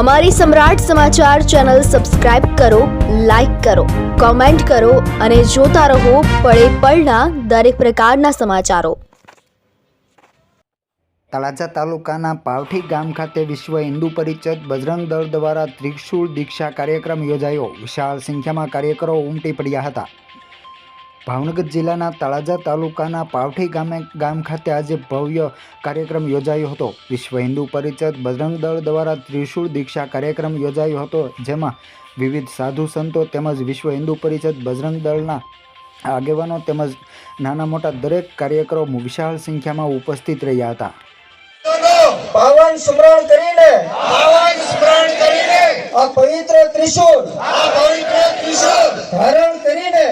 અમારી Samrat Samachar channel subscribe કરો, like કરો, કોમેન્ટ કરો અને જોતા રહો પળે પળના દરેક પ્રકારના સમાચારો. તળાજા તાલુકાના પાવઠી ગામ ખાતે વિશ્વ હિન્દુ પરિષદ બજરંગ દળ દ્વારા ત્રિશુળ દીક્ષા કાર્યક્રમ યોજાયો. વિશાળ સંખ્યામાં કાર્યકરો ઉમટી પડ્યા હતા. ભાવનગર જિલ્લાના તળાજા તાલુકાના પાવઠી ગામે ગામ ખાતે આજે ભવ્ય કાર્યક્રમ યોજાયો હતો. વિશ્વ હિન્દુ પરિષદ બજરંગ દળ દ્વારા ત્રિશુળ દીક્ષા કાર્યક્રમ યોજાયો હતો જેમાં વિવિધ સાધુ સંતો તેમજ વિશ્વ હિન્દુ પરિષદ બજરંગ દળના આગેવાનો તેમજ નાના મોટા દરેક કાર્યકરો વિશાળ સંખ્યામાં ઉપસ્થિત રહ્યા હતા. પાવન સ્મરણ કરીને પાવન સ્મરણ કરીને આ પવિત્ર ત્રિશૂળ આ પવિત્ર ત્રિશુળ ધારણ કરીને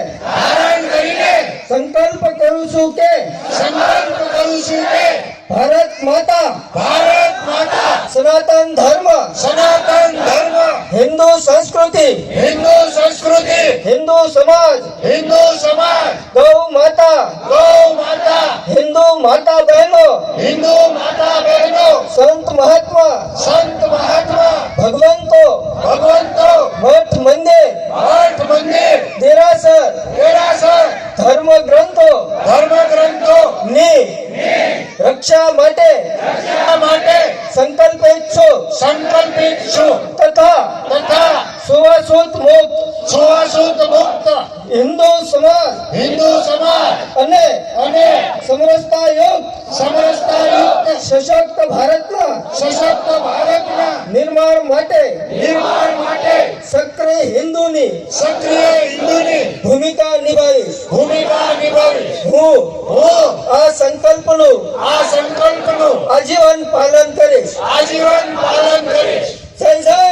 સંકલ્પ કરું છું કે સંકલ્પ કરું છું કે ભારત માતા ભારત માતા સનાતન ધર્મ સનાતન ધર્મ હિન્દુ સંસ્કૃતિ હિન્દુ સંસ્કૃતિ હિન્દુ સમાજ હિન્દુ સમાજ ગૌ માતા ગૌ માતા હિન્દુ માતા બહેનો હિન્દુ માતા બહેનો સંત મહાત્મા સંત મહાત્મા ભગવંતો ભગવંતો મઠ મંદિર રક્ષા માટે. શા માટે. સંકલ્પિત છું સંકલ્પિત છું તથા તથા સુવાસુત મુક્ત. સુવાસુત મુક્ત. હિન્દુ સમાજ. હિન્દુ સમાજ. અને અને સમરસતા યુક્ત સમરસતા યુક્ત સશક્ત ભારતના સશક્ત ભારતના નિર્માણ માટે નિર્માણ માટે સક્રિય હિન્દુની સક્રિય હિન્દુની ભૂમિકા નિભાવીશ. ભૂમિકા નિભાવીશ. હું હું આ સંકલ્પનું આ સંકલ્પનું આજીવન પાલન કરીશ આજીવન પાલન કરીશ જય જય શ્રી રામ જય